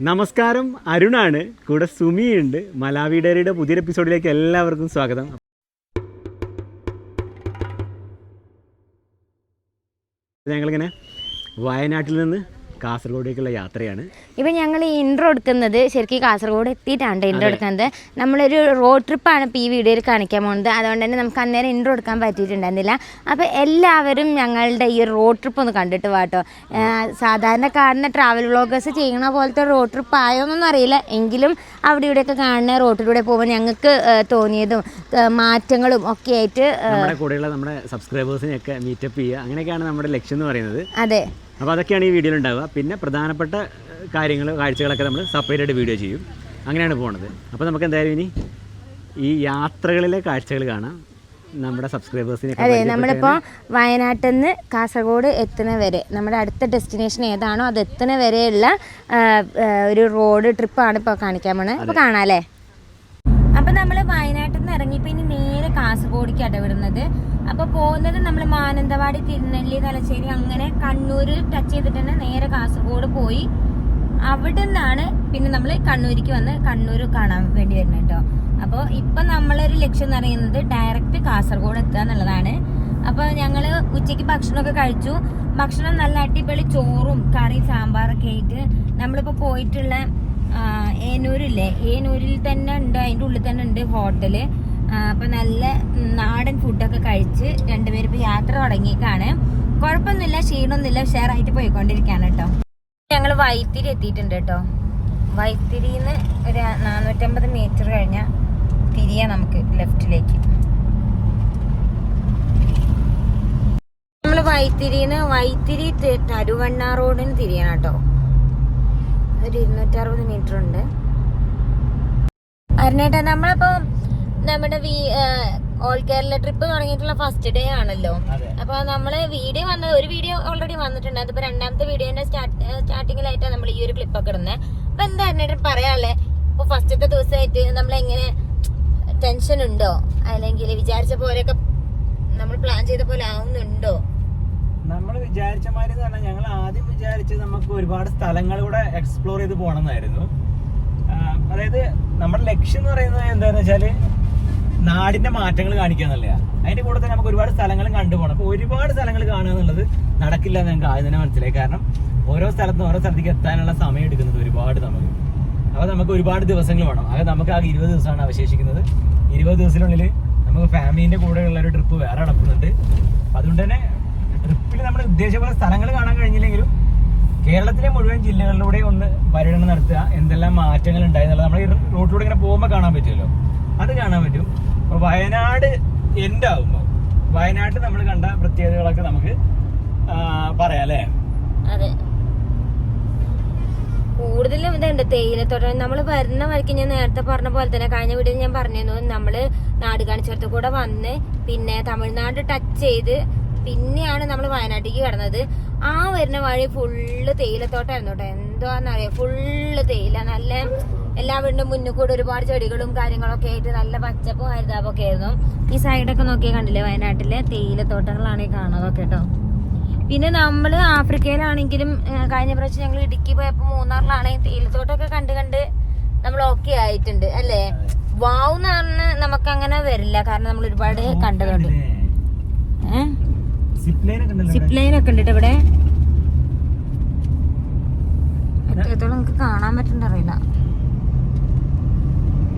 നമസ്കാരം അരുണാണ്. കൂടെ സുമിയുണ്ട്. മലാവി ഡയറിയുടെ പുതിയൊരു എപ്പിസോഡിലേക്ക് എല്ലാവർക്കും സ്വാഗതം. ഞങ്ങളിങ്ങനെ വയനാട്ടിൽ നിന്ന് കാസർഗോഡേക്കുള്ള യാത്രയാണ്. ഇപ്പൊ ഞങ്ങൾ ഈ ഇൻട്രോ എടുക്കുന്നത് ശരിക്കും കാസർഗോഡ് എത്തിയിട്ടാണ് ഇൻട്രോ എടുക്കുന്നത്. നമ്മളൊരു റോഡ് ട്രിപ്പാണ് ഇപ്പോൾ ഈ വീഡിയോയിൽ കാണിക്കാൻ പോകുന്നത്. അതുകൊണ്ട് തന്നെ നമുക്ക് അന്നേരം ഇൻട്രോ എടുക്കാൻ പറ്റിയിട്ടുണ്ടായിരുന്നില്ല. അപ്പോൾ എല്ലാവരും ഞങ്ങളുടെ ഈ റോഡ് ട്രിപ്പ് ഒന്ന് കണ്ടിട്ട് വാട്ടോ സാധാരണ കാണുന്ന ട്രാവൽ വ്ളോഗേഴ്സ് ചെയ്യണ പോലത്തെ റോഡ് ട്രിപ്പ് ആയോന്നൊന്നും അറിയില്ല. എങ്കിലും അവിടെ ഇവിടെയൊക്കെ കാണുന്ന റോഡിലൂടെ പോകുമ്പോൾ ഞങ്ങൾക്ക് തോന്നിയതും മാറ്റങ്ങളും ഒക്കെ ആയിട്ട് നമ്മുടെ കൂടെയുള്ള നമ്മുടെ സബ്സ്ക്രൈബേഴ്സിനെയൊക്കെ മീറ്റപ്പ് ചെയ്യുക. അങ്ങനെയൊക്കെയാണ് നമ്മുടെ ലക്ഷ്യം എന്ന് പറയുന്നത്. അതെ. അപ്പോൾ അതൊക്കെയാണ് ഈ വീഡിയോയിൽ ഉണ്ടാവുക. പിന്നെ പ്രധാനപ്പെട്ട കാര്യങ്ങൾ കാഴ്ചകളൊക്കെ നമ്മൾ സെപ്പറേറ്റ് വീഡിയോ ചെയ്യും. അങ്ങനെയാണ് പോണത്. അപ്പോൾ നമുക്ക് എന്തായാലും ഇനി ഈ യാത്രകളിലെ കാഴ്ചകൾ കാണാം. നമ്മുടെ സബ്സ്ക്രൈബേഴ്സിനെ അതെ നമ്മളിപ്പോൾ വയനാട്ടിൽ നിന്ന് കാസർഗോഡ് എത്തുന്ന വരെ നമ്മുടെ അടുത്ത ഡെസ്റ്റിനേഷൻ ഏതാണോ അത് എത്തുന്ന വരെയുള്ള ഒരു റോഡ് ട്രിപ്പാണ് ഇപ്പോൾ കാണിക്കാൻ പോണത്. അപ്പോൾ കാണാല്ലേ അപ്പം നമ്മൾ വയനാട്ടിൽ നിന്ന് ഇറങ്ങിയപ്പോൾ ഇനി നേരെ കാസർഗോഡിക്കാണ് വിടുന്നത്. അപ്പോൾ പോകുന്നത് നമ്മൾ മാനന്തവാടി തിരുനെല്ലി തലശ്ശേരി അങ്ങനെ കണ്ണൂർ ടച്ച് ചെയ്തിട്ട് തന്നെ നേരെ കാസർഗോഡ് പോയി. അവിടെ നിന്നാണ് പിന്നെ നമ്മൾ കണ്ണൂരിക്ക് വന്ന് കണ്ണൂർ കാണാൻ വേണ്ടി വരുന്നത് കേട്ടോ. അപ്പോൾ ഇപ്പം നമ്മളൊരു ലക്ഷ്യം എന്ന് പറയുന്നത് ഡയറക്റ്റ് കാസർഗോഡ് എത്തുക എന്നുള്ളതാണ്. അപ്പോൾ ഞങ്ങൾ ഉച്ചയ്ക്ക് ഭക്ഷണമൊക്കെ കഴിച്ചു. ഭക്ഷണം നല്ല അടിപൊളി ചോറും കറി സാമ്പാറൊക്കെ ആയിട്ട് നമ്മളിപ്പോൾ പോയിട്ടുള്ള ഏനൂരില്ലേ? ഏനൂരിൽ തന്നെ ഉണ്ട് അതിന്റെ ഉള്ളിൽ തന്നെ ഉണ്ട് ഹോട്ടൽ. അപ്പം നല്ല നാടൻ ഫുഡൊക്കെ കഴിച്ച് രണ്ടുപേരും ഇപ്പോൾ യാത്ര തുടങ്ങിയേക്കാണ്. കുഴപ്പമൊന്നുമില്ല ക്ഷീണമൊന്നുമില്ല ഷെയറായിട്ട് പോയിക്കൊണ്ടിരിക്കുകയാണ് കേട്ടോ. ഞങ്ങൾ വൈത്തിരി എത്തിയിട്ടുണ്ട് കേട്ടോ. വൈത്തിരിയിൽ നിന്ന് ഒരു നാനൂറ്റമ്പത് മീറ്റർ കഴിഞ്ഞാൽ തിരിയാ നമുക്ക് ലെഫ്റ്റിലേക്ക്. നമ്മൾ വൈത്തിരിന്ന് വൈത്തിരി തരുവണ്ണ റോഡിന് തിരിയണം കേട്ടോ. ഒരു ഇരുന്നൂറ്ററുപത് മീറ്റർ ഉണ്ട്. അരുണേട്ടാ നമ്മളിപ്പോ നമ്മുടെ വീ- ഓൾ കേരള ട്രിപ്പ് തുടങ്ങിയിട്ടുള്ള ഫസ്റ്റ് ഡേ ആണല്ലോ. അപ്പൊ നമ്മൾ വീഡിയോ വന്നത് ഒരു വീഡിയോ ഓൾറെഡി വന്നിട്ടുണ്ട്. അതിപ്പോ രണ്ടാമത്തെ വീഡിയോന്റെ സ്റ്റാർട്ടിങ്ങിലായിട്ടാണ് നമ്മൾ ഈ ഒരു ക്ലിപ്പ് ഒക്കെ ഇടുന്നത് അപ്പൊ എന്താ അരുണേട്ടൻ പറയാല്ലേ ഇപ്പൊ ഫസ്റ്റത്തെ ദിവസമായിട്ട് നമ്മൾ എങ്ങനെ ടെൻഷൻ ഉണ്ടോ? അല്ലെങ്കിൽ വിചാരിച്ച പോലെയൊക്കെ നമ്മൾ പ്ലാൻ ചെയ്ത പോലെ ആവുന്നുണ്ടോ? നമ്മൾ വിചാരിച്ച മാതിരി പറഞ്ഞാൽ ഞങ്ങൾ ആദ്യം വിചാരിച്ചത് നമുക്ക് ഒരുപാട് സ്ഥലങ്ങളിലൂടെ എക്സ്പ്ലോർ ചെയ്ത് പോകണം എന്നായിരുന്നു അതായത് നമ്മുടെ ലക്ഷ്യം എന്ന് പറയുന്നത് എന്താണെന്ന് വെച്ചാൽ നാടിന്റെ മാറ്റങ്ങൾ കാണിക്കുക എന്നുള്ളതാണ് അതിന്റെ കൂടെ തന്നെ നമുക്ക് ഒരുപാട് സ്ഥലങ്ങളും കണ്ടുപോകണം അപ്പൊ ഒരുപാട് സ്ഥലങ്ങൾ കാണുക എന്നുള്ളത് നടക്കില്ല എന്ന് ഞങ്ങൾക്ക് ആദ്യം തന്നെ മനസ്സിലായി. കാരണം ഓരോ സ്ഥലത്തും ഓരോ സ്ഥലത്തേക്ക് എത്താനുള്ള സമയം എടുക്കുന്നത് ഒരുപാട് നമുക്ക്. അപ്പൊ നമുക്ക് ഒരുപാട് ദിവസങ്ങൾ വേണം. അത് നമുക്ക് ആ ഇരുപത് ദിവസമാണ് അവശേഷിക്കുന്നത്. ഇരുപത് ദിവസത്തിനുള്ളിൽ നമുക്ക് ഫാമിലിന്റെ കൂടെയുള്ള ഒരു ട്രിപ്പ് വേറെ നടക്കുന്നുണ്ട്. അതുകൊണ്ട് തന്നെ ട്രിപ്പിൽ നമ്മൾ ഉദ്ദേശിച്ച പോലെ സ്ഥലങ്ങൾ കാണാൻ കഴിഞ്ഞില്ലെങ്കിലും കേരളത്തിലെ മുഴുവൻ ജില്ലകളിലൂടെ ഒന്ന് പര്യടനം നടത്തുക എന്തെല്ലാം മാറ്റങ്ങൾ ഉണ്ടായി എന്നുള്ളത് നമ്മൾ ഈ റോട്ടിലൂടെ ഇങ്ങനെ പോകുമ്പോൾ കാണാൻ പറ്റുമല്ലോ. അത് കാണാൻ പറ്റും. അപ്പോൾ വയനാട് എൻഡ് ആകുമ്പോൾ വയനാട്ടിൽ നമ്മൾ കണ്ട പ്രത്യേകതകളൊക്കെ നമുക്ക് പറയാം അല്ലേ? കൂടുതലും ഇതുണ്ട്. തേയിലത്തോട്ടം. നമ്മൾ വരുന്ന വഴിക്ക് ഞാൻ നേരത്തെ പറഞ്ഞ പോലെ തന്നെ കഴിഞ്ഞ വീട്ടിൽ ഞാൻ പറഞ്ഞിരുന്നു. നമ്മൾ നാട് കാണിച്ചോടത്ത് കൂടെ വന്ന് പിന്നെ തമിഴ്നാട് ടച്ച് ചെയ്ത് പിന്നെയാണ് നമ്മൾ വയനാട്ടിലേക്ക് കടന്നത്. ആ വരുന്ന വഴി ഫുള്ള് തേയിലത്തോട്ടായിരുന്നു കേട്ടോ. എന്തോന്നറിയാം ഫുള്ള് തേയില. നല്ല എല്ലാ വീടിന്റെ മുന്നിൽ കൂടെ ഒരുപാട് ചെടികളും കാര്യങ്ങളൊക്കെ ആയിട്ട് നല്ല പച്ചപ്പും ഹരിതാപൊക്കെ ആയിരുന്നു. ഈ സൈഡൊക്കെ നോക്കിയാൽ കണ്ടില്ലേ? വയനാട്ടിലെ തേയിലത്തോട്ടങ്ങളാണ് ഈ കാണുന്നതൊക്കെ കേട്ടോ. പിന്നെ നമ്മൾ ആഫ്രിക്കയിലാണെങ്കിലും കഴിഞ്ഞ പ്രാവശ്യം ഞങ്ങൾ ഇടുക്കി പോയപ്പോൾ മൂന്നാറിലാണെങ്കിൽ തേയിലത്തോട്ടമൊക്കെ കണ്ട് കണ്ട് നമ്മൾ ഓക്കെ ആയിട്ടുണ്ട് അല്ലേ? വാവ് എന്ന് പറഞ്ഞ് നമുക്ക് അങ്ങനെ വരില്ല. കാരണം നമ്മൾ ഒരുപാട് കണ്ടതുകൊണ്ട്. സിപ്പ് ലൈൻ ഒക്കെ ഉണ്ട് ഇവിടെ. എത്രത്തോളം നമുക്ക് കാണാൻ പറ്റുന്നുണ്ട് അറിയില്ല.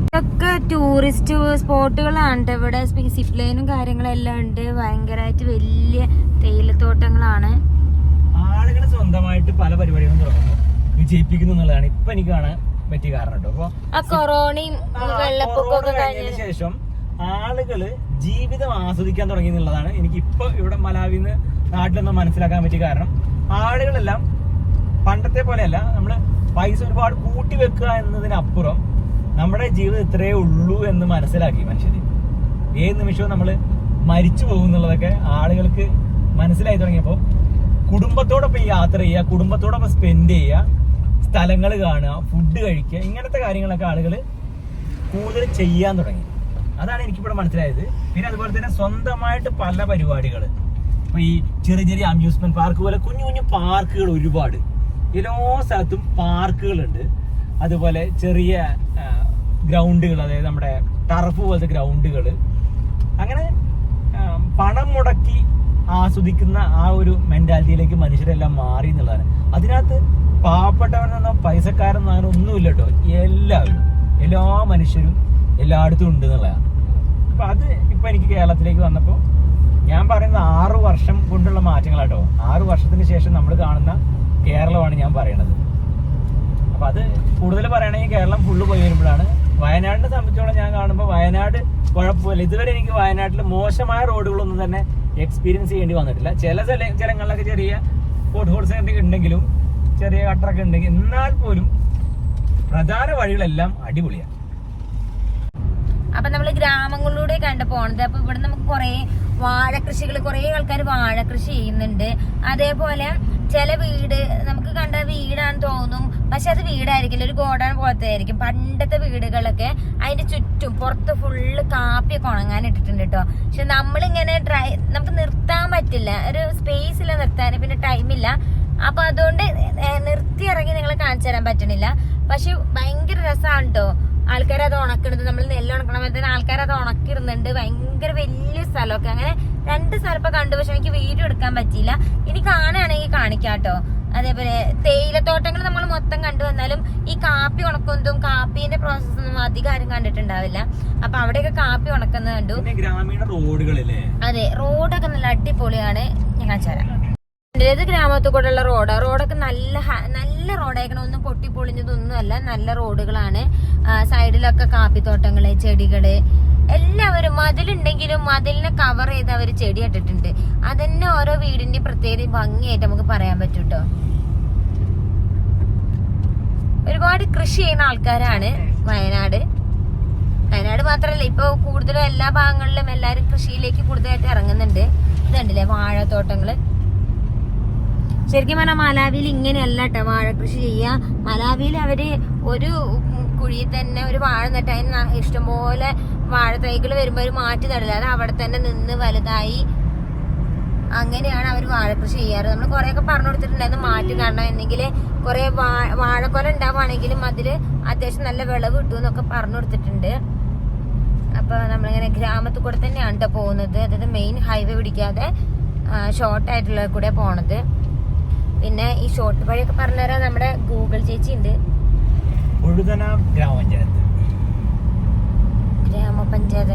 ഇതൊക്കെ ടൂറിസ്റ്റ് സ്പോട്ടുകളാണ് ഇവിടെ. സിപ്പ് ലൈനും കാര്യങ്ങളെല്ലാം ഉണ്ട്. ഭയങ്കരമായിട്ട് വലിയ തേയിലത്തോട്ടങ്ങളാണ്. ആളുകൾ സ്വന്തമായിട്ട് പല പരിപാടികളും തുടങ്ങുന്നു. വിജയിപ്പിക്കുന്നു എന്നുള്ളതാണ്. ഇപ്പൊ എനിക്ക് കാണാൻ പറ്റിയ കാരണം കേട്ടോ അപ്പൊ ആ കൊറോണയും വെള്ളപ്പൊക്കമൊക്കെ കഴിഞ്ഞ ശേഷം ആളുകൾ ജീവിതം ആസ്വദിക്കാൻ തുടങ്ങി എന്നുള്ളതാണ് എനിക്ക് ഇപ്പൊ ഇവിടെ മലാവിന്ന് നാട്ടിലൊന്ന് മനസ്സിലാക്കാൻ പറ്റിയ കാരണം. ആളുകളെല്ലാം പണ്ടത്തെ പോലെയല്ല നമ്മൾ പൈസ ഒരുപാട് കൂട്ടി വെക്കുക എന്നതിനപ്പുറം നമ്മുടെ ജീവിതം ഇത്രയേ ഉള്ളൂ എന്ന് മനസ്സിലാക്കി മനുഷ്യർ ഏത് നിമിഷവും നമ്മൾ മരിച്ചു പോകുന്നുള്ളതൊക്കെ ആളുകൾക്ക് മനസ്സിലായി തുടങ്ങിയപ്പോൾ കുടുംബത്തോടൊപ്പം യാത്ര ചെയ്യുക കുടുംബത്തോടൊപ്പം സ്പെൻഡ് ചെയ്യുക സ്ഥലങ്ങൾ കാണുക ഫുഡ് കഴിക്കുക ഇങ്ങനത്തെ കാര്യങ്ങളൊക്കെ ആളുകൾ കൂടുതൽ ചെയ്യാൻ തുടങ്ങി. അതാണ് എനിക്കിവിടെ മനസ്സിലായത്. പിന്നെ അതുപോലെ തന്നെ സ്വന്തമായിട്ട് പല പരിപാടികൾ ഇപ്പൊ ഈ ചെറിയ ചെറിയ അമ്യൂസ്മെന്റ് പാർക്ക് പോലെ കുഞ്ഞു കുഞ്ഞു പാർക്കുകൾ ഒരുപാട്. എല്ലാ സ്ഥലത്തും പാർക്കുകളുണ്ട് അതുപോലെ ചെറിയ ഗ്രൗണ്ടുകൾ അതായത് നമ്മുടെ ടർഫ് പോലത്തെ ഗ്രൗണ്ടുകൾ അങ്ങനെ പണം മുടക്കി ആസ്വദിക്കുന്ന ആ ഒരു മെന്റാലിറ്റിയിലേക്ക് മനുഷ്യരെല്ലാം മാറി എന്നുള്ളതാണ്. അതിനകത്ത് പാവപ്പെട്ടവനെന്നോ പൈസക്കാരെന്നോ അങ്ങനെ ഒന്നുമില്ല കേട്ടോ. എല്ലാവരും. എല്ലാ മനുഷ്യരും എല്ലായിടത്തും ഉണ്ട് എന്നുള്ളതാണ്. അപ്പൊ അത് ഇപ്പൊ എനിക്ക് കേരളത്തിലേക്ക് വന്നപ്പോ ഞാൻ പറയുന്നത് ആറ് വർഷം കൊണ്ടുള്ള മാറ്റങ്ങളാട്ടോ. ആറു വർഷത്തിന് ശേഷം നമ്മൾ കാണുന്ന കേരളമാണ് ഞാൻ പറയണത് അപ്പൊ അത് കൂടുതൽ പറയണമെങ്കിൽ കേരളം ഫുള്ള് പോയി വരുമ്പോഴാണ്. വയനാടിനെ സംബന്ധിച്ചോളം ഞാൻ കാണുമ്പോൾ വയനാട് കുഴപ്പമില്ല. ഇതുവരെ എനിക്ക് വയനാട്ടിൽ മോശമായ റോഡുകളൊന്നും തന്നെ എക്സ്പീരിയൻസ് ചെയ്യേണ്ടി വന്നിട്ടില്ല. ചില സ്ഥല സ്ഥലങ്ങളിലൊക്കെ ചെറിയ പോട്ട് ഹോൾസ് ഉണ്ടെങ്കിലും ചെറിയ കട്ടറൊക്കെ ഉണ്ടെങ്കിൽ എന്നാൽ പോലും പ്രധാന വഴികളെല്ലാം അടിപൊളിയാണ്. അപ്പൊ നമ്മൾ ഗ്രാമങ്ങളിലൂടെ കണ്ട് പോണത്. അപ്പൊ ഇവിടെ നമുക്ക് കുറെ വാഴ കൃഷികൾ കുറെ ആൾക്കാർ വാഴ കൃഷി ചെയ്യുന്നുണ്ട്. അതേപോലെ ചില വീട് നമുക്ക് കണ്ട വീടാണെന്ന് തോന്നും. പക്ഷെ അത് വീടായിരിക്കില്ല. ഒരു ഗോഡൗൺ പോലത്തെ ആയിരിക്കും. പണ്ടത്തെ വീടുകളൊക്കെ അതിന്റെ ചുറ്റും പുറത്ത് ഫുള്ള് കാപ്പിയൊക്കെ ഉണങ്ങാൻ ഇട്ടിട്ടുണ്ട് കേട്ടോ പക്ഷെ നമ്മളിങ്ങനെ ഡ്രൈ നമുക്ക് നിർത്താൻ പറ്റില്ല. ഒരു സ്പേസ് ഇല്ല നിർത്താൻ. പിന്നെ ടൈമില്ല അപ്പൊ അതുകൊണ്ട് നിർത്തി ഇറങ്ങി നിങ്ങളെ കാണിച്ചു തരാൻ പറ്റണില്ല. പക്ഷെ ഭയങ്കര രസമാണ് കേട്ടോ ആൾക്കാർ അത് ഉണക്കണത്. നമ്മൾ നെല്ല് ഉണക്കണ പോലെ ആൾക്കാർ അത് ഉണക്കിടുന്നുണ്ട് ഭയങ്കര വലിയ സ്ഥലമൊക്കെ. അങ്ങനെ രണ്ട് സ്ഥലപ്പൊ കണ്ടു. പക്ഷെ എനിക്ക് വീഡിയോ എടുക്കാൻ പറ്റിയില്ല. ഇനി കാണുകയാണെങ്കിൽ കാണിക്കാട്ടോ. അതേപോലെ തേയിലത്തോട്ടങ്ങൾ നമ്മൾ മൊത്തം കണ്ടു. വന്നാലും ഈ കാപ്പി ഉണക്കുന്നതും കാപ്പീന്റെ പ്രോസസ്സൊന്നും അധികം ആരും കണ്ടിട്ടുണ്ടാവില്ല. അപ്പൊ അവിടെയൊക്കെ കാപ്പി ഉണക്കുന്നത് കണ്ടു. ഗ്രാമീണ റോഡുകളിലെ അതെ റോഡൊക്കെ നല്ല അടിപൊളിയാണ്. ഞാൻ ചേരാം തരാം. ഇത് ഗ്രാമത്തിൽ കൂടെയുള്ള റോഡ്. റോഡൊക്കെ നല്ല നല്ല റോഡായിരിക്കണം. ഒന്നും പൊട്ടി അല്ല നല്ല റോഡുകളാണ്. സൈഡിലൊക്കെ കാപ്പിത്തോട്ടങ്ങൾ ചെടികൾ. എല്ലാവരും മതിലുണ്ടെങ്കിലും മതിലിനെ കവർ ചെയ്ത് അവർ ചെടി ഇട്ടിട്ടുണ്ട് അതന്നെ ഓരോ വീടിന്റെ പ്രത്യേക ഭംഗിയായിട്ട് നമുക്ക് പറയാൻ പറ്റൂട്ടോ. ഒരുപാട് കൃഷി ചെയ്യുന്ന ആൾക്കാരാണ് വയനാട്. വയനാട് മാത്രല്ല ഇപ്പൊ കൂടുതലും എല്ലാ ഭാഗങ്ങളിലും എല്ലാരും കൃഷിയിലേക്ക് കൂടുതലായിട്ട് ഇറങ്ങുന്നുണ്ട്. ഇതുണ്ടല്ലേ വാഴത്തോട്ടങ്ങൾ? ശരിക്കും പറഞ്ഞാൽ മലാവിയിൽ ഇങ്ങനെയല്ല കേട്ടോ വാഴ കൃഷി ചെയ്യുക മലാവിയിൽ അവർ ഒരു കുഴിയിൽ തന്നെ ഒരു വാഴ നട്ട് അതിന് ഇഷ്ടംപോലെ വാഴ തൈകൾ വരുമ്പോൾ അവർ മാറ്റി നടില്ല അത് അവിടെ തന്നെ നിന്ന് വലുതായി അങ്ങനെയാണ് അവർ കൃഷി ചെയ്യാറ്. നമ്മൾ കുറെയൊക്കെ പറഞ്ഞു കൊടുത്തിട്ടുണ്ടായിരുന്നു മാറ്റി കാരണം എന്നെങ്കിൽ കുറെ വാഴക്കൊല ഉണ്ടാവുകയാണെങ്കിലും അതിൽ അത്യാവശ്യം നല്ല വിളവ് കിട്ടും എന്നൊക്കെ പറഞ്ഞു കൊടുത്തിട്ടുണ്ട്. അപ്പോൾ നമ്മളിങ്ങനെ ഗ്രാമത്തിൽ കൂടെ തന്നെയാണ് കേട്ടോ പോകുന്നത്. അതായത് മെയിൻ ഹൈവേ പിടിക്കാതെ ഷോർട്ട് ആയിട്ടുള്ള കൂടെ പോണത്. പിന്നെ ഈ ഷോർട്ട് വഴിയൊക്കെ പറഞ്ഞുതരാൻ നമ്മുടെ ഗൂഗിൾ ചേച്ചി ഉണ്ട്. ഗ്രാമപഞ്ചായത്ത്. ഗ്രാമപഞ്ചായത്ത്.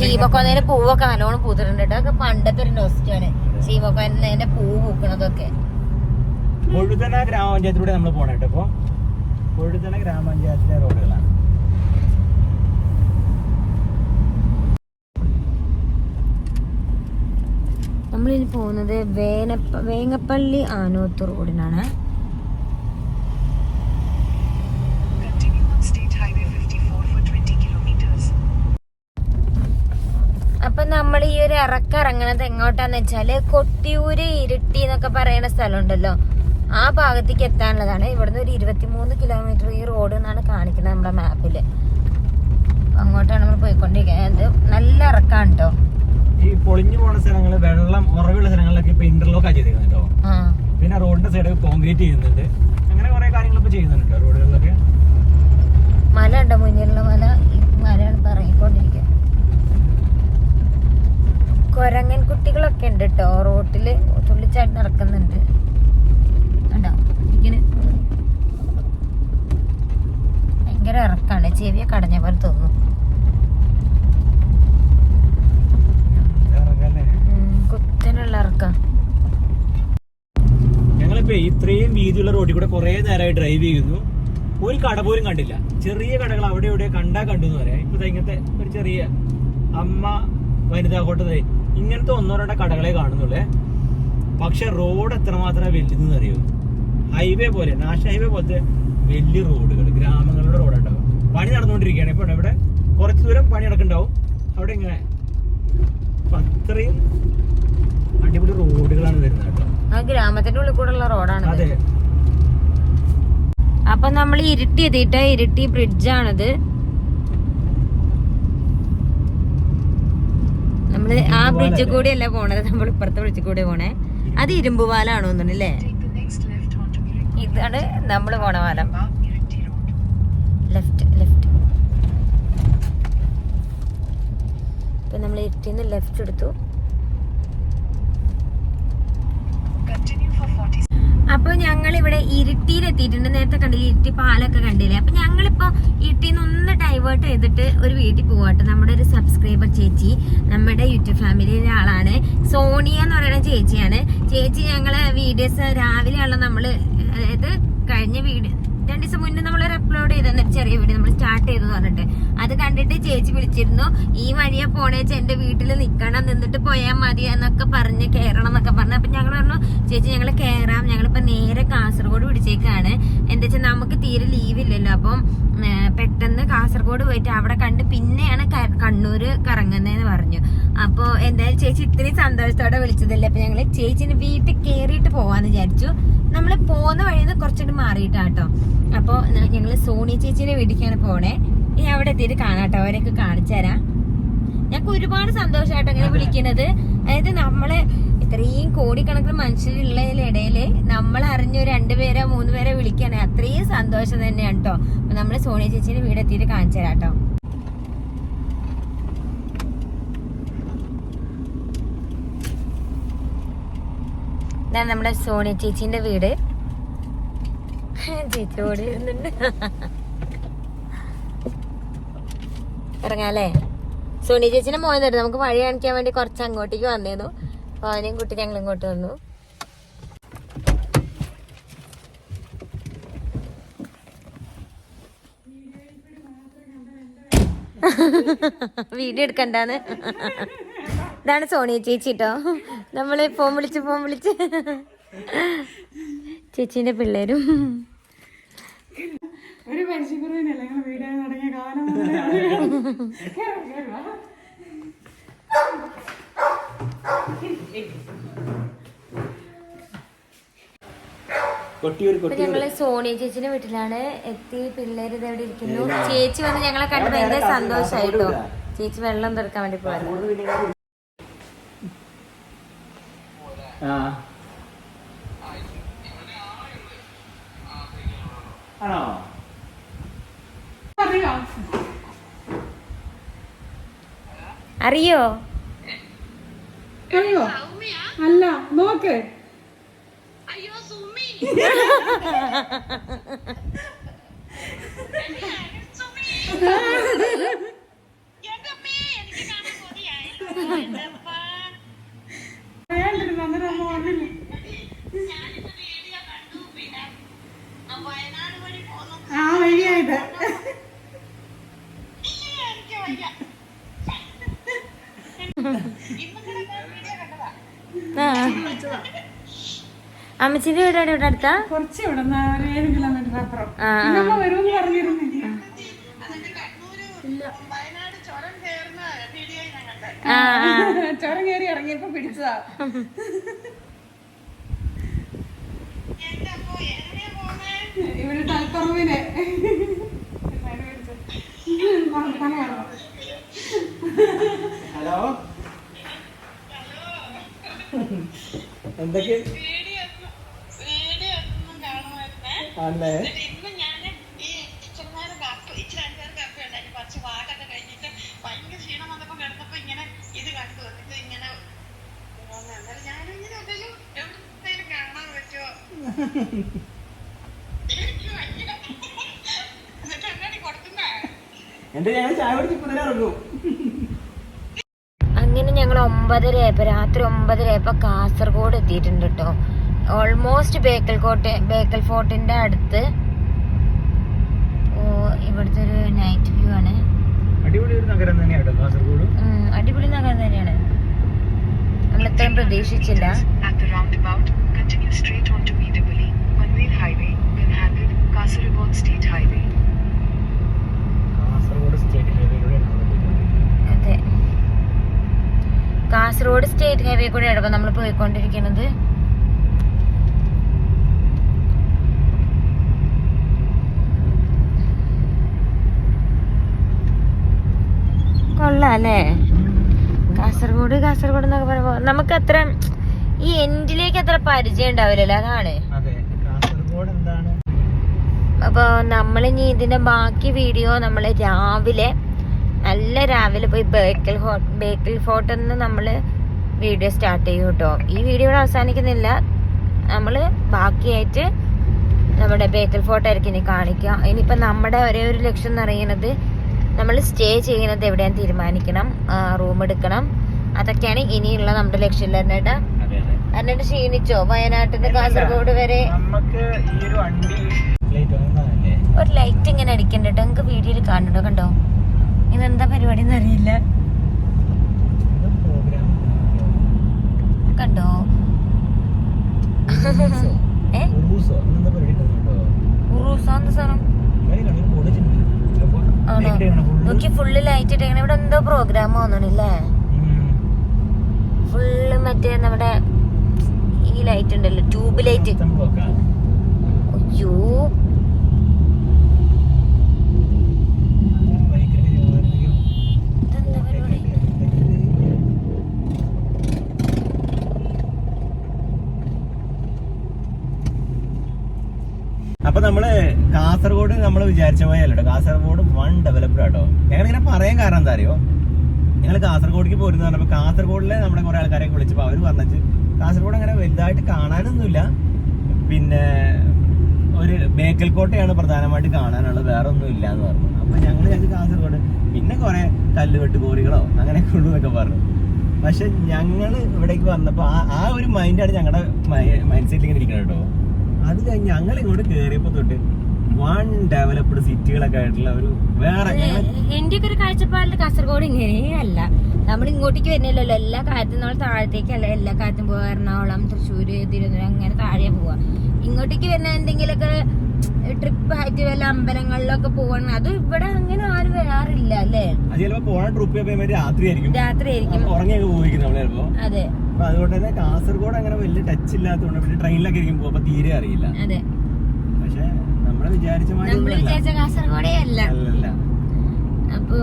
ചീമക്കൊന്നേന്റെ പൂവൊക്കെ നല്ലോണം പൂത്തിട്ടുണ്ട് കേട്ടോ. അതൊക്കെ പണ്ടത്തെ ഒരു നോസ്റ്റാണ് ചീമക്കൊന്നേന്റെ പൂ പൂക്കണതൊക്കെ. ഗ്രാമപഞ്ചായത്തിലൂടെ നമ്മൾ പോണ കേട്ടോ ഇപ്പൊ. ഗ്രാമപഞ്ചായത്തിലെ റോഡുകളാണ് നമ്മളിനി പോകുന്നത് വേനപ്പ Vengappally ആനോത്ത് റോഡിനാണ്. Continue on State 54 for 20 kilometers. അപ്പൊ നമ്മൾ ഈ ഒരു ഇറക്കം ഇറങ്ങണത് എങ്ങോട്ടാന്ന് വെച്ചാൽ കൊട്ടിയൂര് ഇരുട്ടി എന്നൊക്കെ പറയുന്ന സ്ഥലമുണ്ടല്ലോ. ആ ഭാഗത്തേക്ക് എത്താനുള്ളതാണ്. ഇവിടുന്ന് ഒരു ഇരുപത്തിമൂന്ന് കിലോമീറ്റർ ഈ റോഡ് എന്നാണ് കാണിക്കുന്നത് നമ്മുടെ മാപ്പിൽ അങ്ങോട്ടാണ് നമ്മൾ പോയിക്കൊണ്ടിരിക്കുന്നത്. നല്ല ഇറക്കാണ് കേട്ടോ ഈ പൊളിഞ്ഞു പോണ സ്ഥലങ്ങൾ വെള്ളം ഉറവുള്ള സ്ഥലങ്ങളിലൊക്കെ ഇപ്പൊ ഇന്റർലോക്ക് ആ. ചെയ്തേക്കുന്നത് കേട്ടോ പിന്നെ റോഡിന്റെ സൈഡ് കോൺക്രീറ്റ് ചെയ്യുന്നുണ്ട്. അങ്ങനെ കുറെ കാര്യങ്ങൾ ഇപ്പൊ ചെയ്യുന്നുണ്ട് കേട്ടോ റോഡുകളിലൊക്കെ മല ഉണ്ട് മുന്നിലുള്ള മല? മലയാണ് പറയിക്കൊണ്ടിരിക്കുക കൊരങ്ങൻ കുട്ടികളൊക്കെ ഉണ്ട് കേട്ടോ റോട്ടിൽ. തുള്ളിച്ചാടി നടക്കുന്നുണ്ട്. കണ്ടോ? ഇങ്ങനെ. ഭയങ്കര ഇറക്കാണ്. ചെവിയെ കടഞ്ഞ പോലെ തോന്നുന്നു ഇറങ്ങല്ലേ. ഉം, ഞങ്ങളിപ്പോ ഇത്രയും വീതിയുള്ള റോഡിൽ കൂടെ കുറെ നേരമായി ഡ്രൈവ് ചെയ്യുന്നു. ഒരു കട പോലും കണ്ടില്ല. ചെറിയ കടകൾ അവിടെ ഇവിടെ കണ്ടാ കണ്ടു എന്ന് പറയാം. ഇപ്പൊ ഇങ്ങനത്തെ ഒരു ചെറിയ അമ്മ വനിതാ കോട്ടത്തെ ഇങ്ങനത്തെ ഒന്നോ രണ്ട കടകളെ കാണുന്നുള്ളേ. പക്ഷെ റോഡ് എത്രമാത്രം വലുതെന്ന് അറിയോ? ഹൈവേ പോലെ നാഷണൽ ഹൈവേ പോലത്തെ വലിയ റോഡുകൾ ഗ്രാമങ്ങളുടെ റോഡുണ്ടാവും പണി നടന്നുകൊണ്ടിരിക്കുകയാണ്. ഇപ്പൊ ഇവിടെ? കുറച്ച് ദൂരം പണി നടക്കുന്നുണ്ടാവും. അവിടെ ഇങ്ങനെ അത്രയും അടിപൊളി റോഡുകളാണ് വരുന്നത് കേട്ടോ. ആ ഗ്രാമത്തിന്റെ ഉള്ളിൽ ഉള്ള റോഡാണ് അതെ. അപ്പൊ നമ്മൾ ഇരുട്ടി എത്തിയിട്ട് ഇരുട്ടി ബ്രിഡ്ജാണിത് നമ്മൾ ആ ബ്രിഡ്ജ് കൂടി അല്ല? പോണത്? നമ്മൾ ഇപ്പുറത്തെ ബ്രിഡ്ജ് കൂടി പോണേ. അത് ഇരുമ്പുപാലാണോ തോന്നുന്നു അല്ലേ? Take the next left onto Iriti. ഇതാണ് നമ്മൾ പോണ പാലം. ലെഫ്റ്റ് ലെഫ്റ്റ് ഇപ്പൊ നമ്മൾ ഇരുട്ടിന്ന് ലെഫ്റ്റ് എടുത്തു. Continue for 40 അപ്പൊ ഞങ്ങൾ ഇവിടെ ഇരിട്ടിയിലെത്തിയിട്ടുണ്ട്. നേരത്തെ കണ്ടില്ലേ ഇരുട്ടി പാലൊക്കെ കണ്ടില്ലേ? അപ്പൊ ഞങ്ങളിപ്പോ ഇരിട്ടിന്ന് ഒന്ന് ഡൈവേർട്ട് ചെയ്തിട്ട് ഒരു വീട്ടിൽ പോവാട്ടെ. നമ്മുടെ ഒരു സബ്സ്ക്രൈബർ ചേച്ചി നമ്മുടെ യൂട്യൂബ് ഫാമിലിയിലെ ആളാണ്. സോണിയ എന്ന് പറയുന്ന ചേച്ചിയാണ്. ചേച്ചി ഞങ്ങളെ വീഡിയോസ് രാവിലെയുള്ള നമ്മൾ അതായത് കഴിഞ്ഞ വീഡിയോ രണ്ടു ദിവസം മുന്നേ ഒരു അപ്ലോഡ് ചെയ്തെന്ന് ചെറിയ വീഡിയോ നമ്മൾ സ്റ്റാർട്ട് ചെയ്തു പറഞ്ഞിട്ട്. അത് കണ്ടിട്ട് ചേച്ചി വിളിച്ചിരുന്നു ഈ വഴിയെ പോണേച്ച് എന്റെ വീട്ടിൽ നിൽക്കണം നിന്നിട്ട് പോയാൽ മതി എന്നൊക്കെ പറഞ്ഞ് കയറണം എന്നൊക്കെ പറഞ്ഞു. അപ്പൊ ഞങ്ങൾ പറഞ്ഞു ചേച്ചി ഞങ്ങൾ കയറാം ഞങ്ങളിപ്പോ നേരെ കാസർഗോഡ് പിടിച്ചേക്കാണ്. എന്താ വെച്ചാൽ നമുക്ക് തീരെ ലീവ് ഇല്ലല്ലോ. അപ്പം പെട്ടെന്ന് കാസർഗോഡ് പോയിട്ട് അവിടെ കണ്ട് പിന്നെയാണ് കണ്ണൂർ കറങ്ങുന്നതെന്ന് പറഞ്ഞു. അപ്പോൾ എന്തായാലും ചേച്ചി ഇത്രയും സന്തോഷത്തോടെ വിളിച്ചതല്ലേ? അപ്പം ഞങ്ങൾ ചേച്ചിന് വീട്ടിൽ കയറിയിട്ട് പോവാന്ന് വിചാരിച്ചു. നമ്മൾ പോകുന്ന വഴിയിൽ നിന്ന് കുറച്ചുകൂടി മാറിയിട്ടാട്ടോ. അപ്പോൾ ഞങ്ങൾ സോണി ചേച്ചിയുടെ വീട്ടിലേക്കാണ് പോണേ. ഇനി അവിടെ എത്തിയിട്ട് കാണാട്ടോ. അവരൊക്കെ കാണിച്ചു തരാം. ഞങ്ങൾക്ക് ഒരുപാട് സന്തോഷമായിട്ടോ ഇങ്ങനെ വിളിക്കുന്നത് അതായത് നമ്മളെ കോടിക്കണക്കിന് മനുഷ്യരുള്ളതിലിടയിൽ നമ്മൾ അറിഞ്ഞ രണ്ടുപേരോ മൂന്ന് പേരോ വിളിക്കാണ്. അത്രയും സന്തോഷം തന്നെയാണ് കേട്ടോ അപ്പൊ നമ്മൾ സോണിയ ചേച്ചിയുടെ വീട് എത്തിയിട്ട് കാണിച്ചു തരാം കേട്ടോ നമ്മുടെ സോണിയ ചേച്ചിന്റെ വീട്. ചേച്ചി ഇറങ്ങാല്ലേ സോണിയ ചേച്ചിനെ മോൻ നമുക്ക് വഴി കാണിക്കാൻ വേണ്ടി കുറച്ച് അങ്ങോട്ടേക്ക് വന്നേന്നു. അപ്പൊ അവനെയും കുട്ടി ഞങ്ങൾ ഇങ്ങോട്ട് വന്നു. വീഡിയോ എടുക്കണ്ടാന്ന്. ഇതാണ് സോണിയ ചേച്ചി കേട്ടോ നമ്മൾ ഫോൺ വിളിച്ച് ഫോൺ വിളിച്ച്. ചേച്ചിന്റെ പിള്ളേരും. ഒരു പരിശീലനം മുതലേ കൊട്ടിയൂർ ഇപ്പൊ ഞങ്ങൾ സോണിയ ചേച്ചിന്റെ വീട്ടിലാണ് എത്തി. പിള്ളേര് ഇതെവിടെ ഇരിക്കുന്നു. ചേച്ചി വന്ന് ഞങ്ങളെ കണ്ട് ഭയങ്കര സന്തോഷായിട്ടോ? ചേച്ചി വെള്ളം തീർക്കാൻ വേണ്ടി പോയത് ആണോ? അറിയോ? അറിയോ അല്ല നോക്ക്. വേണ്ടിരുന്നു അന്നേരം അമ്മ വന്നില്ല ആ വഴിയായത് ആ. അമ്മച്ചിന്റെ വീട് എവിടെ ഇവിടെ അടുത്താ? കുറച്ച് ഇവിടെ നിന്ന് ഒരു ഏഴ് കിലോമീറ്റർ അപ്പുറം. വരുമെന്ന് പറഞ്ഞിരുന്നില്ല. ചുരം കയറി ഇറങ്ങിയപ്പോ പിടിച്ചതാ. തലപ്പറമ്പിനെ ഹലോ? എന്തൊക്കെ? അല്ലേ ഇന്ന് ഞാൻ ഈ ഇച്ചിരി നേരം കപ്പ് ഇച്ചിരി അഞ്ചാറ് കപ്പ് ഉണ്ടായിരുന്നു കുറച്ച് വാക്കൊക്കെ കഴിഞ്ഞിട്ട് ഭയങ്കര ക്ഷീണം വന്നപ്പോ കിടന്നപ്പോ ഇങ്ങനെ ഇത് കണ്ടു. എന്നിട്ട് ഇങ്ങനെ പോന്നെ. അന്നേരം ഞാനും ഇങ്ങനെ എന്തെങ്കിലും എവിടെയും കാണാൻ പറ്റുമോ എനിക്ക് എന്നിട്ട് എന്നാടി കൊടുക്കുന്നേ എന്റെ ഞങ്ങൾ ചായ കുടിച്ച് ഇപ്പൊ തന്നെ ഇറങ്ങും അങ്ങനെ ഞങ്ങൾ ഒമ്പതര ആയപ്പോ രാത്രി ഒമ്പതര ആയപ്പോ കാസർഗോഡ് എത്തിയിട്ടുണ്ട് കേട്ടോ ഓൾമോസ്റ്റ് ബേക്കൽ കോട്ട് ബേക്കൽ ഫോർട്ടിന്റെ അടുത്ത്. ഇവിടുത്തെ ഒരു നൈറ്റ് വ്യൂ ആണ്. അടിപൊളി ഒരു നഗരം തന്നെയാണ് കാസർഗോഡ്. ഉം, അടിപൊളി നഗരം തന്നെയാണ്. നമ്മൾ ഇത്രയും പ്രതീക്ഷിച്ചില്ല. കാസർഗോഡ് സ്റ്റേറ്റ് ഹൈവേയിലൂടെ അതെ. കാസർഗോഡ് സ്റ്റേറ്റ് ഹൈവേ കൂടെയാണ് ഇപ്പൊ നമ്മൾ പോയിക്കൊണ്ടിരിക്കുന്നത്. കൊള്ളാം അല്ലേ കാസർഗോഡ് കാസർഗോഡ് എന്നൊക്കെ പറയുമ്പോ നമുക്ക് അത്ര ഈ എൻഡിലേക്ക് അത്ര പരിചയം ഉണ്ടാവില്ലല്ലോ അതാണ്. അപ്പോൾ നമ്മളിനി ഇതിന്റെ ബാക്കി വീഡിയോ നമ്മൾ രാവിലെ നല്ല രാവിലെ പോയി ബേക്കൽ ഹോ ബേക്കൽ ഫോർട്ടിൽ നിന്ന് നമ്മൾ വീഡിയോ സ്റ്റാർട്ട് ചെയ്യും കേട്ടോ. ഈ വീഡിയോ ഇവിടെ അവസാനിക്കുന്നില്ല. നമ്മൾ ബാക്കിയായിട്ട് നമ്മുടെ ബേക്കൽ ഫോർട്ട് ആയിരിക്കും ഇനി കാണിക്കുക. ഇനിയിപ്പോൾ നമ്മുടെ ഒരേ ഒരു ലക്ഷ്യം എന്ന് പറയുന്നത് നമ്മൾ സ്റ്റേ ചെയ്യുന്നത് എവിടെയാന്ന് തീരുമാനിക്കണം. റൂം എടുക്കണം. അതൊക്കെയാണ് ഇനിയുള്ള നമ്മുടെ ലക്ഷ്യം അതെ എന്നിട്ട് ക്ഷീണിച്ചോ? വയനാട്ടിൽ നിന്ന് കാസർഗോഡ് വരെ? ഒരു ലേറ്റ് ഇങ്ങനെ അടിക്കണ്ട കേട്ടോ. നിങ്ങൾക്ക് വീഡിയോയിൽ കാണണ്ടോ കണ്ടോ? ഇതെന്താ പരിപാടി എന്നറിയില്ല. കണ്ടോ? ഏ? ഉറൂസോ? എന്താ സാധനം കാര്യം കണ്ടു ബോർഡ് വെച്ചിട്ടുണ്ട് ചിലപ്പോ ആണോ? നോക്കി ഫുള്ള് ലൈറ്റ് ഇട്ടേക്കണ ഇവിടെ എന്തോ പ്രോഗ്രാം തോന്നണില്ലേ. ഫുള്ള് മറ്റേ നമ്മുടെ ഈ ലൈറ്റ് ഉണ്ടല്ലോ ട്യൂബ് ലൈറ്റ് അയ്യോ ബൈക്കിലൊക്കെ പോകുന്നവരെന്തെങ്കിലും ഇതെന്താ പരിപാടി അപ്പൊ നമ്മൾ കാസർഗോഡ് നമ്മൾ വിചാരിച്ച പോയല്ലോ കാസർഗോഡ് വൺ ഡെവലപ്ഡ് ആട്ടോ. ഞങ്ങൾ ഇങ്ങനെ പറയാൻ കാരണം എന്താ അറിയോ? ഞങ്ങൾ കാസർഗോഡേക്ക് പോരുന്ന പറഞ്ഞപ്പോ കാസർഗോഡിലെ നമ്മുടെ കുറെ ആൾക്കാരെ വിളിച്ചപ്പോ അവർ പറഞ്ഞു കാസർഗോഡ് അങ്ങനെ വലുതായിട്ട് കാണാനൊന്നുമില്ല. പിന്നെ ഒരു ബേക്കൽ കോട്ടയാണ് പ്രധാനമായിട്ട് കാണാനുള്ളത് വേറെ ഒന്നും ഇല്ല എന്ന് പറഞ്ഞു. അപ്പൊ ഞങ്ങൾ കാസർഗോഡ്. പിന്നെ കുറെ കല്ലുവെട്ട് കോറികളോ അങ്ങനെയൊക്കെ ഉള്ളൂ എന്നൊക്കെ പറഞ്ഞു. പക്ഷെ ഞങ്ങൾ ഇവിടേക്ക് വന്നപ്പോ ആ ആ ഒരു മൈൻഡാണ് ഞങ്ങളുടെ മൈൻഡ് സെറ്റിൽ ഇങ്ങനെ ഇരിക്കുന്നത് കേട്ടോ. അത് കഴിഞ്ഞ് ഞങ്ങൾ ഇങ്ങോട്ട് കേറിയപ്പോ തൊട്ട് വൺ ഡെവലപ്ഡ് സിറ്റികളൊക്കെ ആയിട്ടുള്ള ഒരു വേറെ എന്റെ ഒക്കെ ഒരു കാഴ്ചപ്പാടിൽ കാസർഗോഡ് ഇങ്ങനെയല്ല. നമ്മൾ ഇങ്ങോട്ടേക്ക് വരുന്നില്ലല്ലോ എല്ലാ കാര്യത്തിനും നമ്മൾ താഴത്തേക്കല്ല എല്ലാ കാര്യത്തിനും പോവാ. എറണാകുളം തൃശ്ശൂര് തിരുവനന്തപുരം അങ്ങനെ താഴെ പോവാ. ഇങ്ങോട്ടേക്ക് വരുന്ന എന്തെങ്കിലുമൊക്കെ ട്രിപ്പ് ആയിട്ട് വല്ല അമ്പലങ്ങളിലൊക്കെ പോവാണ്. അത് ഇവിടെ അങ്ങനെ ആരും വരാറില്ല അല്ലേ? അത് ചിലപ്പോ പോണ ട്രിപ്പ് ചെയ്യുമ്പോൾ രാത്രി ആയിരിക്കും രാത്രി ആയിരിക്കും അതെ. അപ്പൊ അതുകൊണ്ട് തന്നെ കാസർഗോഡ് അങ്ങനെ വലിയ ടച്ച് ഇല്ലാത്തതുകൊണ്ട് പിന്നെ ട്രെയിനിലൊക്കെ ഇരിക്കുമ്പോ അപ്പൊ തീരെ അറിയില്ല. അതെ. പക്ഷെ നമ്മൾ വിചാരിച്ച നമ്മൾ ഒന്നുമല്ല. വിചാരിച്ച കാസർഗോഡേ അല്ല. അല്ലല്ല. അപ്പൊ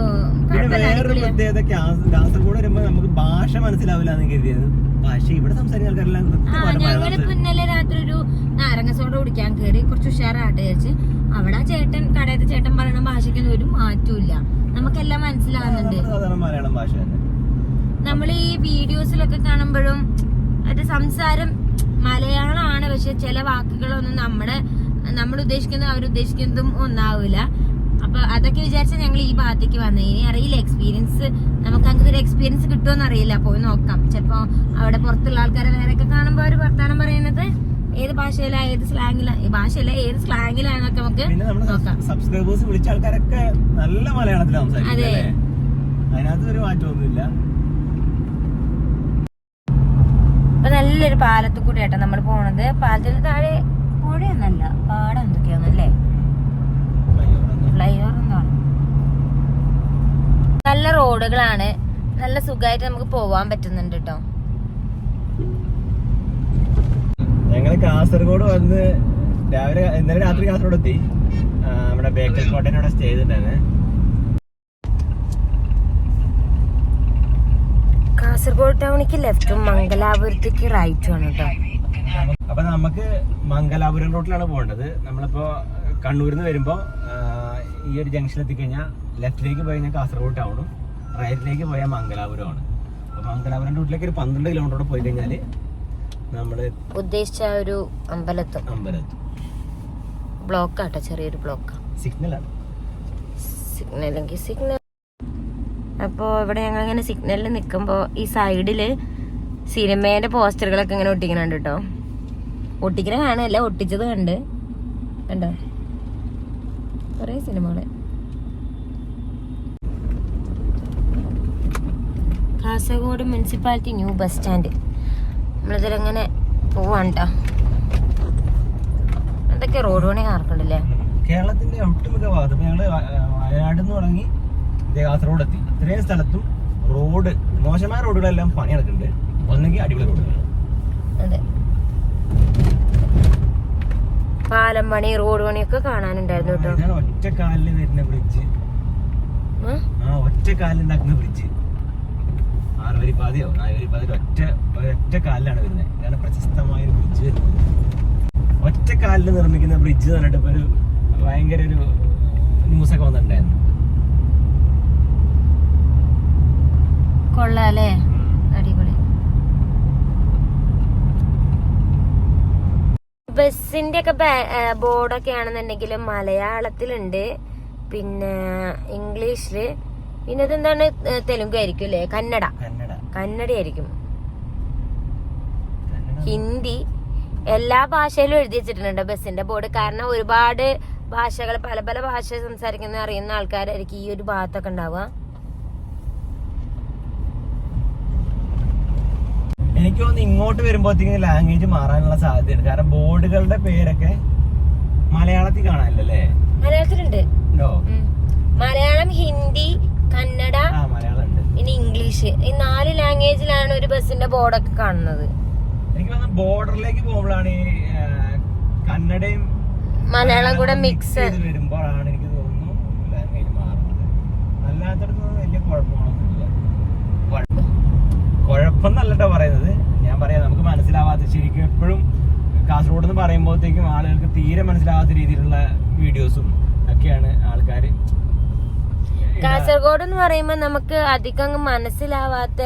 പിന്നെ വേറൊരു. പ്രത്യേകത കാസ- കാസർഗോഡ് വരുമ്പോ നമുക്ക് ഭാഷ മനസ്സിലാവില്ല എന്ന് കരുതിയത്. പക്ഷെ ഇവിടെ സംസാരിക്കുന്ന ആൾക്കാരെല്ലാം ഞങ്ങളിപ്പോ ഇന്നലെ രാത്രി ഒരു നാരങ്ങ സോഡ കുടിക്കാൻ കയറി കുറച്ച് ഉഷാറായിട്ട് വിചാരിച്ച് അവിടെ ചേട്ടൻ കടയത്തെ ചേട്ടൻ പറയുന്ന ഭാഷയ്ക്കൊന്നും ഒരു മാറ്റമില്ല നമുക്കെല്ലാം മനസ്സിലാവുന്നുണ്ട്. സാധാരണ മലയാളം ഭാഷ തന്നെ. നമ്മൾ ഈ വീഡിയോസിലൊക്കെ കാണുമ്പോഴും അത് സംസാരം മലയാളമാണ് പക്ഷെ ചില വാക്കുകളൊന്നും നമ്മുടെ നമ്മൾ ഉദ്ദേശിക്കുന്നതും അവരുദ്ദേശിക്കുന്നതും ഒന്നാവില്ല അപ്പൊ അതൊക്കെ വിചാരിച്ച ഞങ്ങൾ ഈ ഭാഗത്തേക്ക് വന്നത് ഇനി അറിയില്ല എക്സ്പീരിയൻസ് നമുക്ക് അങ്ങനെ ഒരു എക്സ്പീരിയൻസ് കിട്ടുമെന്ന് അറിയില്ല പോയി നോക്കാം. ചിലപ്പോ അവിടെ പുറത്തുള്ള ആൾക്കാരെ വേറെയൊക്കെ കാണുമ്പോൾ അവർ വർത്താനം പറയുന്നത് ഏത് ഭാഷയിലാ ഏത് സ്ലാങ്ങിലാ ഭാഷയില ഏത് സ്ലാങ്ങിലാന്നൊക്കെ നമുക്ക് നോക്കാം. സബ്സ്ക്രൈബേഴ്സ് വിളിച്ച ആൾക്കാരൊക്കെ നല്ല അതിനകത്ത് ഒരു മാറ്റമൊന്നുമില്ല അപ്പൊ നല്ലൊരു പാലത്തിൽ കൂടി ആട്ടോ നമ്മൾ പോണത്. പാലത്തിന് താഴെ പുഴയൊന്നല്ല പാടം എന്തൊക്കെയാന്നല്ലേ ഫ്ലൈ നല്ല റോഡുകളാണ്. നല്ല സുഖമായിട്ട് നമുക്ക് പോവാൻ പറ്റുന്നുണ്ട് കേട്ടോ ഞങ്ങൾ കാസർഗോഡ് വന്ന് രാവിലെ ഇന്നലെ രാത്രി കാസർഗോഡ് എത്തി. നമ്മുടെ ബേക്കൽ കോട്ടയുടെ സ്റ്റേ ചെയ്തിട്ടുണ്ടായിരുന്നു. കാസർഗോഡ് ടൗണിക്ക് ലെഫ്റ്റും മംഗലാപുരത്തേക്ക് റൈറ്റും ആണ് കേട്ടോ അപ്പൊ നമുക്ക് മംഗലാപുരം റൂട്ടിലാണ് പോകേണ്ടത്. നമ്മളിപ്പോ കണ്ണൂരിൽ നിന്ന് വരുമ്പോ ഈ ഒരു ജംഗ്ഷനിൽ എത്തിക്കഴിഞ്ഞാൽ ലെഫ്റ്റിലേക്ക് പോയി കഴിഞ്ഞാൽ കാസർഗോഡ് ടൗണും റൈറ്റിലേക്ക് പോയാൽ മംഗലാപുരമാണ് അപ്പൊ മംഗലാപുരം റൂട്ടിലേക്ക് ഒരു പന്ത്രണ്ട് കിലോമീറ്റർ പോയി കഴിഞ്ഞാൽ നമ്മൾ ഉദ്ദേശിച്ച ഒരു അമ്പലത്തും. അമ്പലത്തും. ബ്ലോക്കാട്ടോ ചെറിയൊരു ബ്ലോക്ക്. സിഗ്നലാണ് സിഗ്നൽ എങ്കിൽ സിഗ്നൽ അപ്പോൾ ഇവിടെ ഞങ്ങൾ ഇങ്ങനെ സിഗ്നലിൽ നിൽക്കുമ്പോൾ ഈ സൈഡിൽ സിനിമേന്റെ പോസ്റ്ററുകളൊക്കെ ഇങ്ങനെ ഒട്ടിക്കണുണ്ട് കേട്ടോ ഒട്ടിക്കണ കാണല്ല ഒട്ടിച്ചത് കണ്ട്. കണ്ടോ? കുറേ സിനിമകൾ Kasaragod municipality new bus stand നമ്മളിതിലങ്ങനെ പോവാണ് കേട്ടോ എന്തൊക്കെ റോഡ് പണി കാർക്കണ്ടല്ലേ? കേരളത്തിന്റെ ഒട്ടുമിക്ക ഞങ്ങൾ വയനാട് തുടങ്ങി കാസർഗോഡ് എത്തി ഇത്രയും സ്ഥലത്തും റോഡ് മോശമായ റോഡുകളെല്ലാം പണി നടക്കുന്നുണ്ട് ഒന്നെങ്കിൽ അടിപൊളി റോഡുകൾ അതെ. പാലം പണി റോഡ് പണിയൊക്കെ കാണാനുണ്ടായിരുന്നു കേട്ടോ. ഒറ്റ കാലിൽ വരുന്ന ബ്രിഡ്ജ്? ആ ഒറ്റ കാലിൽ ഉണ്ടാക്കുന്ന ബ്രിഡ്ജ്. ആറുവരിപ്പാതയോ നാലുവരിപ്പാതയോ ഒറ്റ ഒറ്റ കാലിലാണ് വരുന്നത് കാരണം പ്രശസ്തമായ ഒരു ബ്രിഡ്ജ് വരുന്നത്. ഒറ്റ കാലിൽ നിർമ്മിക്കുന്ന ബ്രിഡ്ജ് എന്ന് പറഞ്ഞിട്ട് ഒരു ഭയങ്കര ഒരു ന്യൂസൊക്കെ വന്നിട്ടുണ്ടായിരുന്നു. കൊള്ളാല്ലേ അടിപൊളി. ബസ്സിന്റെ ഒക്കെ ബോർഡൊക്കെ ആണെന്നുണ്ടെങ്കിൽ മലയാളത്തിലുണ്ട്. പിന്നെ ഇംഗ്ലീഷിൽ. പിന്നെ ഇതെന്താണ്? തെലുങ്ക് ആയിരിക്കും അല്ലേ കന്നഡ. കന്നഡ. കന്നഡ ആയിരിക്കും. ഹിന്ദി. എല്ലാ ഭാഷയിലും എഴുതി വെച്ചിട്ടുണ്ട് ബസ്സിന്റെ ബോർഡ്. കാരണം ഒരുപാട് ഭാഷകൾ പല പല ഭാഷ സംസാരിക്കുന്ന അറിയുന്ന ആൾക്കാരായിരിക്കും ഈ ഒരു ഭാഗത്തൊക്കെ ഉണ്ടാവുക. എനിക്ക് തോന്നുന്നു ഇങ്ങോട്ട് വരുമ്പോഴത്തേക്കും ലാംഗ്വേജ് മാറാനുള്ള സാധ്യതയുണ്ട് കാരണം ബോർഡുകളുടെ പേരൊക്കെ മലയാളത്തിൽ കാണാനില്ലല്ലേ? മലയാളത്തിലുണ്ട്. മലയാളം ഹിന്ദി കന്നഡ പിന്നെ ഇംഗ്ലീഷ്. ഈ നാല് ലാംഗ്വേജിലാണ് ഒരു ബസ്സിന്റെ ബോർഡൊക്കെ കാണുന്നത്. എനിക്ക് തോന്നുന്നു ബോർഡറിലേക്ക് പോകുമ്പോഴാണ് ഈ കന്നഡയും മലയാളം കൂടെ മിക്സ് വരുമ്പോഴാണ് എനിക്ക് തോന്നുന്നു ലാംഗ്വേജ് മാറുന്നത്. അല്ലാത്തടത്തൊന്നും വലിയ കുഴപ്പങ്ങളൊന്നുമില്ല. കുഴപ്പം എന്നല്ലട്ടോ പറയുന്നത്. ഞാൻ പറയാം നമുക്ക് മനസ്സിലാവാത്ത ശരിക്കും എപ്പോഴും കാസർഗോഡ് എന്ന് പറയുമ്പോഴത്തേക്കും ആളുകൾക്ക് തീരെ മനസ്സിലാവാത്ത രീതിയിലുള്ള വീഡിയോസും ഒക്കെയാണ് ആൾക്കാർ കാസർഗോഡ് എന്ന് പറയുമ്പോൾ നമുക്ക് അധികം മനസ്സിലാവാത്ത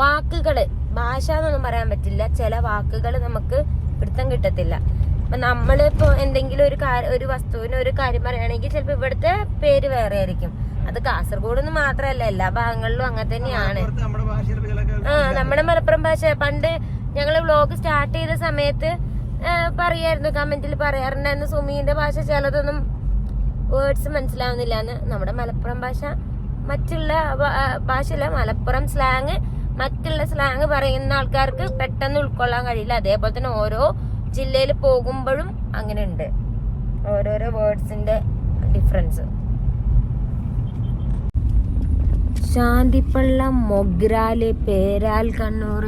വാക്കുകൾ ഭാഷ എന്നൊന്നും പറയാൻ പറ്റില്ല. ചില വാക്കുകൾ നമുക്ക് പിടുത്തം കിട്ടത്തില്ല. അപ്പൊ നമ്മളിപ്പോ എന്തെങ്കിലും ഒരു കാര്യം ഒരു വസ്തുവിന് ഒരു കാര്യം പറയുകയാണെങ്കിൽ ചിലപ്പോ ഇവിടുത്തെ പേര് വേറെ ആയിരിക്കും. അത് കാസർഗോഡ് എന്ന് മാത്രമല്ല എല്ലാ ഭാഗങ്ങളിലും അങ്ങനെ തന്നെയാണ്. ആ നമ്മുടെ മലപ്പുറം ഭാഷ. പണ്ട് ഞങ്ങൾ വ്ലോഗ് സ്റ്റാർട്ട് ചെയ്ത സമയത്ത് പറയായിരുന്നു കമന്റിൽ പറയാറുണ്ടായിരുന്നു സുമീന്റെ ഭാഷ ചിലതൊന്നും വേർഡ്സ് മനസ്സിലാവുന്നില്ല എന്ന് നമ്മുടെ മലപ്പുറം ഭാഷ മറ്റുള്ള ഭാഷയില്ല മലപ്പുറം സ്ലാങ് മറ്റുള്ള സ്ലാങ് പറയുന്ന ആൾക്കാർക്ക് പെട്ടെന്ന് ഉൾക്കൊള്ളാൻ കഴിയില്ല. അതേപോലെ തന്നെ ഓരോ ജില്ലയിൽ പോകുമ്പോഴും അങ്ങനെ ഉണ്ട് ഓരോരോ വേർഡ്സിന്റെ ഡിഫറൻസ് ശാന്തിപ്പള്ള മൊഗ്രാൽ പേരാൽ കണ്ണൂർ.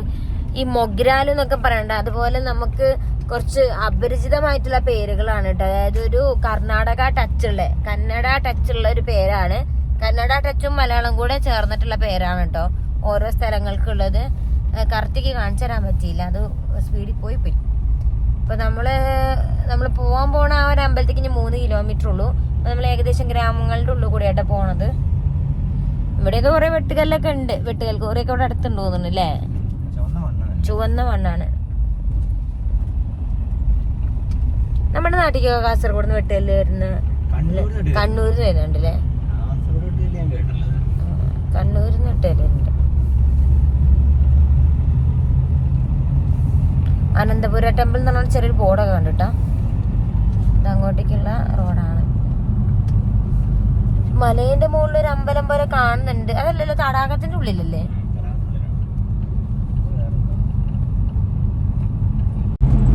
ഈ മൊഗ്രാൽ എന്നൊക്കെ പറയണ്ട അതുപോലെ നമുക്ക് കുറച്ച് അപരിചിതമായിട്ടുള്ള പേരുകളാണ് കേട്ടോ. അതായത് ഒരു കർണാടക ടച്ചുള്ള കന്നഡ ടച്ചുള്ള ഒരു പേരാണ്. കന്നഡ ടച്ചും മലയാളം കൂടെ ചേർന്നിട്ടുള്ള പേരാണ് കേട്ടോ. ഓരോ സ്ഥലങ്ങൾക്കുള്ളത്. കറക്റ്റിക്ക് കാണിച്ചു തരാൻ പറ്റിയില്ല. അത് സ്പീഡിൽ പോയി പോയി. ഇപ്പൊ നമ്മൾ നമ്മൾ പോവാൻ പോണ ആ ഒരു അമ്പലത്തേക്ക് ഇനി മൂന്ന് കിലോമീറ്റർ ഉള്ളൂ. അപ്പൊ നമ്മൾ ഏകദേശം ഗ്രാമങ്ങളുടെ ഉള്ളിൽ ആയിട്ട് പോണത്. ഇവിടെയൊക്കെ കുറെ വെട്ടുകല്ലൊക്കെ ഉണ്ട്. വെട്ടുകൽ കുറെയൊക്കെ ഇവിടെ അടുത്തുണ്ട് തോന്നുന്നു അല്ലേ? ചുവന്ന മണ്ണാണ്. നമ്മുടെ നാട്ടിലേക്ക് കാസർഗോഡ് നിന്ന് വെട്ടുകല്ല് വരുന്ന കണ്ണൂരിൽ വരുന്നുണ്ട് അല്ലേ? കണ്ണൂരിൽ നിന്ന് വെട്ടുകല്ലുണ്ട് അനന്തപുര ടെമ്പിൾ എന്ന് പറഞ്ഞ ചെറിയൊരു ബോർഡൊക്കെ കണ്ടിട്ടോ? ഇത് റോഡാണ്. മലേന്റെ മുകളിൽ ഒരു അമ്പലം പോലെ കാണുന്നുണ്ട്. അതല്ലല്ലോ തടാകത്തിന്റെ ഉള്ളിലല്ലേ?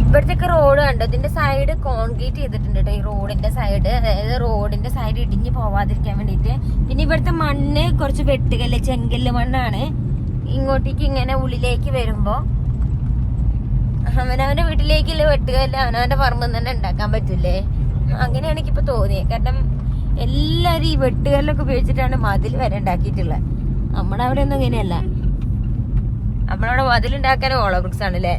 ഇവിടത്തേക്ക് റോഡ് കണ്ടോ? ഇതിന്റെ സൈഡ് കോൺക്രീറ്റ് ചെയ്തിട്ടുണ്ട് ഈ റോഡിന്റെ സൈഡ് അതായത് റോഡിന്റെ സൈഡ് ഇടിഞ്ഞു പോവാതിരിക്കാൻ വേണ്ടിയിട്ട്. പിന്നെ ഇവിടുത്തെ മണ്ണ് കുറച്ച് വെട്ടുകല്ല് ചെങ്കല്ല് മണ്ണാണ്. ഇങ്ങോട്ടേക്ക് ഇങ്ങനെ ഉള്ളിലേക്ക് വരുമ്പോ അവനവന്റെ വീട്ടിലേക്കുള്ള വെട്ടുകല്ല് അവനവന്റെ പറമ്പിൽ തന്നെ ഉണ്ടാക്കാൻ പറ്റൂലേ? അങ്ങനെയാണ് എനിക്കിപ്പോ തോന്നിയത് കാരണം എല്ലാരും ഈ വെട്ടുകല്ലൊക്കെ ഉപയോഗിച്ചിട്ടാണ് മതിൽ വരെ ഉണ്ടാക്കിയിട്ടുള്ളത്. നമ്മുടെ അവിടെ ഒന്നും ഇങ്ങനെയല്ല. നമ്മളവിടെ മതിലുണ്ടാക്കാൻ ഓളോബ്രിക്സ് ആണല്ലേ?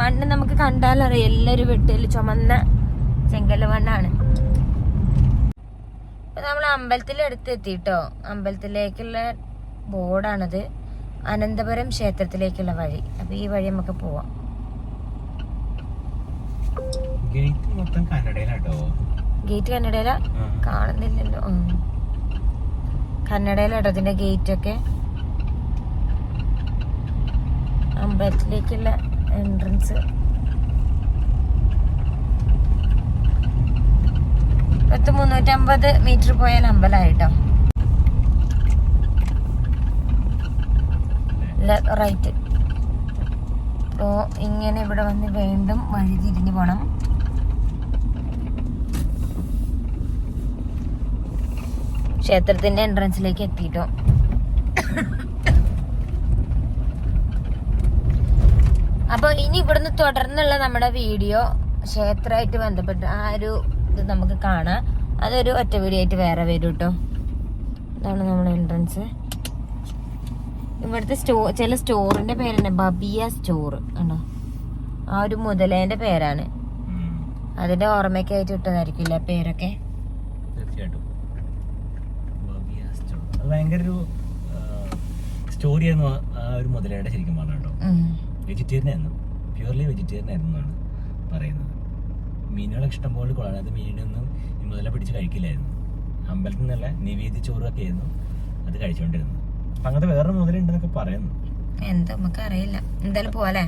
മണ്ണ് നമുക്ക് കണ്ടാലറിയാം എല്ലാരും വെട്ടിൽ ചുമന്ന ചെങ്കല്ല് മണ്ണാണ്. ഇപ്പൊ നമ്മൾ അമ്പലത്തിൽ എത്തിട്ടോ അമ്പലത്തിലേക്കുള്ള ബോർഡാണത്. അനന്തപുരം ക്ഷേത്രത്തിലേക്കുള്ള വഴി. അപ്പൊ ഈ വഴി നമുക്ക് പോവാം. ഗേറ്റ് കന്നഡയില? കാണുന്നില്ലല്ലോ. കന്നഡയിലാട്ടോ ഇതിന്റെ ഗേറ്റ് ഒക്കെ അമ്പലത്തിലേക്കുള്ള എൻട്രൻസ്. പത്ത് മുന്നൂറ്റമ്പത് മീറ്റർ പോയാൽ അമ്പലമായിട്ടോ? റൈറ്റ് അപ്പോൾ ഇങ്ങനെ ഇവിടെ വന്ന് വീണ്ടും വഴി തിരിഞ്ഞു പോകണം ക്ഷേത്രത്തിന്റെ എൻട്രൻസിലേക്ക് എത്തിയിട്ടോ? അപ്പോൾ ഇനി ഇവിടുന്ന് തുടർന്നുള്ള നമ്മുടെ വീഡിയോ ക്ഷേത്രമായിട്ട് ബന്ധപ്പെട്ട് ആ ഒരു ഇത് നമുക്ക് കാണാം. അതൊരു ഒറ്റ വീഡിയോ ആയിട്ട് വേറെ വരും കേട്ടോ ഇതാണ് നമ്മുടെ എൻട്രൻസ് ഇവിടുത്തെ സ്റ്റോ ചില സ്റ്റോറിന്റെ പേരാണ് ബബിയ സ്റ്റോർ കണ്ടോ? ആ ഒരു മുതലേന്റെ പേരാണ്. അതിന്റെ ഓർമ്മയ്ക്കായിട്ട് ഇട്ടതായിരിക്കില്ല പേരൊക്കെ? തീർച്ചയായിട്ടും. ഭയങ്കര ഒരു സ്റ്റോറി ആയിരുന്നു ആ- ഒരു മുതലയുടെ ശരിക്കും പറഞ്ഞ കേട്ടോ. വെജിറ്റേറിയൻ ആയിരുന്നു. പ്യൂർലി വെജിറ്റേറിയൻ ആയിരുന്നു എന്നാണ് പറയുന്നത്. മീനുകളൊക്കെ ഇഷ്ടംപോലെ കൊള്ളാണ് അത് മീനൊന്നും ഈ മുതല പിടിച്ച് കഴിക്കില്ലായിരുന്നു. അമ്പലത്തിൽ നിന്നുള്ള നിവേദിച്ചോറൊക്കെ ആയിരുന്നു അത് കഴിച്ചുകൊണ്ടിരുന്നത് അങ്ങനത്തെ വേറെ മുതലുണ്ടെന്നൊക്കെ പറയുന്നു. എന്താ നമുക്ക് അറിയില്ല എന്തായാലും പോവാലേ.